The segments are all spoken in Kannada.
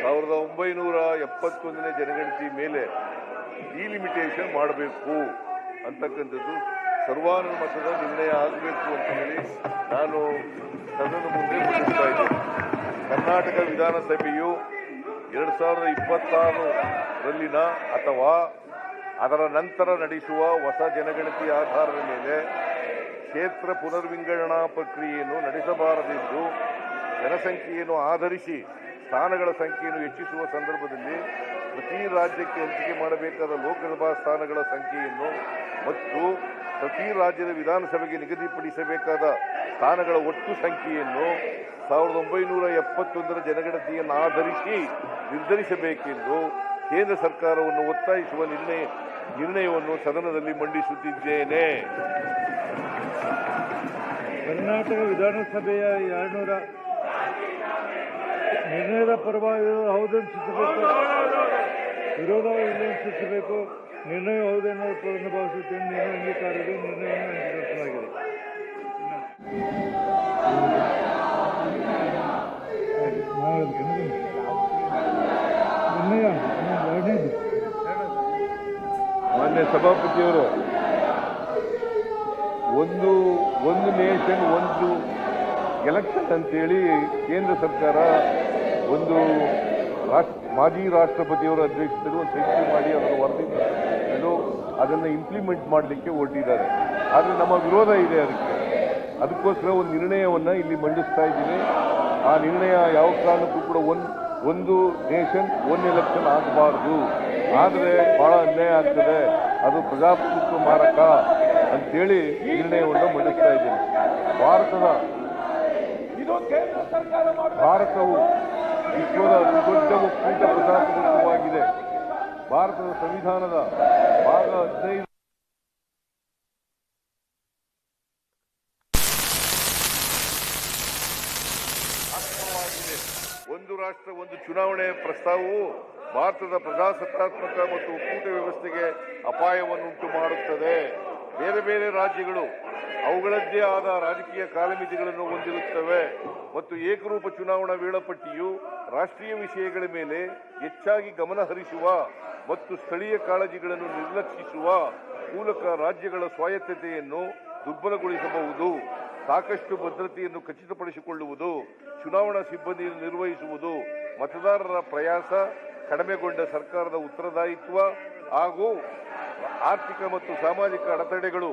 ಸಾವಿರದ ಒಂಬೈನೂರ ಎಪ್ಪತ್ತೊಂದನೇ ಜನಗಣತಿ ಮೇಲೆ ಡಿಲಿಮಿಟೇಷನ್ ಮಾಡಬೇಕು ಅಂತಕ್ಕಂಥದ್ದು ಸರ್ವಾನುಮತದ ನಿರ್ಣಯ ಆಗಬೇಕು ಅಂತ ಹೇಳಿ ನಾನು ಸದನ ಮುಂದೆ ಮಂಡಿಸ್ತಾ ಇದ್ದೇನೆ. ಕರ್ನಾಟಕ ವಿಧಾನಸಭೆಯು ಎರಡು ಸಾವಿರದ ಇಪ್ಪತ್ತಾರರಲ್ಲಿನ ಅಥವಾ ಅದರ ನಂತರ ನಡೆಸುವ ಹೊಸ ಜನಗಣತಿ ಆಧಾರದ ಮೇಲೆ ಕ್ಷೇತ್ರ ಪುನರ್ವಿಂಗಡಣಾ ಪ್ರಕ್ರಿಯೆಯನ್ನು ನಡೆಸಬಾರದೆಂದು ಜನಸಂಖ್ಯೆಯನ್ನು ಆಧರಿಸಿ ಸ್ಥಾನಗಳ ಸಂಖ್ಯೆಯನ್ನು ಹೆಚ್ಚಿಸುವ ಸಂದರ್ಭದಲ್ಲಿ ಪ್ರತಿ ರಾಜ್ಯಕ್ಕೆ ಹಂಚಿಕೆ ಮಾಡಬೇಕಾದ ಲೋಕಸಭಾ ಸ್ಥಾನಗಳ ಸಂಖ್ಯೆಯನ್ನು ಮತ್ತು ಪ್ರತಿ ರಾಜ್ಯದ ವಿಧಾನಸಭೆಗೆ ನಿಗದಿಪಡಿಸಬೇಕಾದ ಸ್ಥಾನಗಳ ಒಟ್ಟು ಸಂಖ್ಯೆಯನ್ನು ಸಾವಿರದ ಒಂಬೈನೂರ ಎಪ್ಪತ್ತೊಂದರ ಜನಗಣತಿಯನ್ನು ಆಧರಿಸಿ ನಿರ್ಧರಿಸಬೇಕೆಂದು ಕೇಂದ್ರ ಸರ್ಕಾರವನ್ನು ಒತ್ತಾಯಿಸುವ ನಿರ್ಣಯ ನಿರ್ಣಯವನ್ನು ಸದನದಲ್ಲಿ ಮಂಡಿಸುತ್ತಿದ್ದೇನೆ. ಕರ್ನಾಟಕ ವಿಧಾನಸಭೆಯ ಎರಡ್ನೂರ ನಿರ್ಣಯದ ಪರವಾಗಿ ಹೌದನ್ನು ವಿರೋಧ ಇಲ್ಲ ಸೂಚಿಸಬೇಕು. ನಿರ್ಣಯ ಹೌದೇನೋ ಭಾವಿಸುತ್ತೇನೆ. ನಿರ್ಣಯ ಅಂಗೀಕಾರಕ್ಕೆ ನಿರ್ಣಯವನ್ನು ಅಂಗೀಕರಿಸಲಾಗಿದೆ. ಮಾನ್ಯ ಸಭಾಪತಿಯವರು, ಒಂದು ಒಂದು ನೇಷನ್ ಒಂದು ಎಲೆಕ್ಷನ್ ಅಂತೇಳಿ ಕೇಂದ್ರ ಸರ್ಕಾರ ಒಂದು ರಾಷ್ಟ್ರ ಮಾಜಿ ರಾಷ್ಟ್ರಪತಿಯವರ ಒಂದು ಸಮಿತಿ ಮಾಡಿ ಅದರ ವರದಿ ಇದು ಅದನ್ನು ಇಂಪ್ಲಿಮೆಂಟ್ ಮಾಡಲಿಕ್ಕೆ ಹೊರಟಿದ್ದಾರೆ. ಆದರೆ ನಮ್ಮ ವಿರೋಧ ಇದೆ ಅದಕ್ಕೆ. ಅದಕ್ಕೋಸ್ಕರ ಒಂದು ನಿರ್ಣಯವನ್ನು ಇಲ್ಲಿ ಮಂಡಿಸ್ತಾ ಇದ್ದೀವಿ. ಆ ನಿರ್ಣಯ ಯಾವ ಕಾರಣಕ್ಕೂ ಕೂಡ ಒಂದು ಒಂದು ನೇಷನ್ ಒನ್ ಎಲೆಕ್ಷನ್ ಆಗಬಾರ್ದು. ಆದರೆ ಬಹಳ ಅನ್ಯಾಯ ಆಗ್ತದೆ. ಅದು ಪ್ರಜಾಪ್ರಭುತ್ವ ಮಾರಕ ಅಂತೇಳಿ ನಿರ್ಣಯವನ್ನು ಮಂಡಿಸ್ತಾ ಇದ್ದೀನಿ ಭಾರತದ ಭಾರತವು ವಿಶ್ವದ ಅತಿದೊಡ್ಡ ಒಕ್ಕೂಟ ಪ್ರಜಾಪ್ರಭುತ್ವವಾಗಿದೆ ಭಾರತದ ಸಂವಿಧಾನದ ಭಾಗ ಹದಿನೈದು. ಒಂದು ರಾಷ್ಟ್ರ, ಒಂದು ಚುನಾವಣೆ ಪ್ರಸ್ತಾವವು ಭಾರತದ ಪ್ರಜಾಸತ್ತಾತ್ಮಕ ಮತ್ತು ಒಕ್ಕೂಟ ವ್ಯವಸ್ಥೆಗೆ ಅಪಾಯವನ್ನುಂಟು ಮಾಡುತ್ತದೆ ಬೇರೆ ಬೇರೆ ರಾಜ್ಯಗಳು ಅವುಗಳದ್ದೇ ಆದ ರಾಜಕೀಯ ಕಾಲಮಿತಿಗಳನ್ನು ಹೊಂದಿರುತ್ತವೆ ಮತ್ತು ಏಕರೂಪ ಚುನಾವಣಾ ವೇಳಾಪಟ್ಟಿಯು ರಾಷ್ಟ್ರೀಯ ವಿಷಯಗಳ ಮೇಲೆ ಹೆಚ್ಚಾಗಿ ಗಮನ ಹರಿಸುವ ಮತ್ತು ಸ್ಥಳೀಯ ಕಾಳಜಿಗಳನ್ನು ನಿರ್ಲಕ್ಷಿಸುವ ಮೂಲಕ ರಾಜ್ಯಗಳ ಸ್ವಾಯತ್ತತೆಯನ್ನು ದುರ್ಬಲಗೊಳಿಸಬಹುದು. ಸಾಕಷ್ಟು ಭದ್ರತೆಯನ್ನು ಖಚಿತಪಡಿಸಿಕೊಳ್ಳುವುದು, ಚುನಾವಣಾ ಸಿಬ್ಬಂದಿಯನ್ನು ನಿರ್ವಹಿಸುವುದು, ಮತದಾರರ ಪ್ರಯಾಸ ಕಡಿಮೆಗೊಂಡ ಸರ್ಕಾರದ ಉತ್ತರದಾಯಿತ್ವ ಹಾಗೂ ಆರ್ಥಿಕ ಮತ್ತು ಸಾಮಾಜಿಕ ಅಡೆತಡೆಗಳು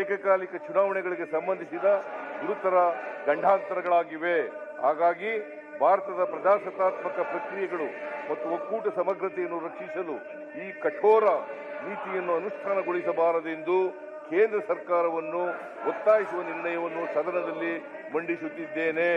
ಏಕಕಾಲಿಕ ಚುನಾವಣೆಗಳಿಗೆ ಸಂಬಂಧಿಸಿದ ಗುರುತರ ಗಂಡಾಂತರಗಳಾಗಿವೆ. ಹಾಗಾಗಿ ಭಾರತದ ಪ್ರಜಾಸತ್ತಾತ್ಮಕ ಪ್ರಕ್ರಿಯೆಗಳು ಮತ್ತು ಒಕ್ಕೂಟ ಸಮಗ್ರತೆಯನ್ನು ರಕ್ಷಿಸಲು ಈ ಕಠೋರ ನೀತಿಯನ್ನು ಅನುಷ್ಠಾನಗೊಳಿಸಬಾರದೆಂದು ಕೇಂದ್ರ ಸರ್ಕಾರವನ್ನು ಒತ್ತಾಯಿಸುವ ನಿರ್ಣಯವನ್ನು ಸದನದಲ್ಲಿ ಮಂಡಿಸುತ್ತಿದ್ದೇನೆ.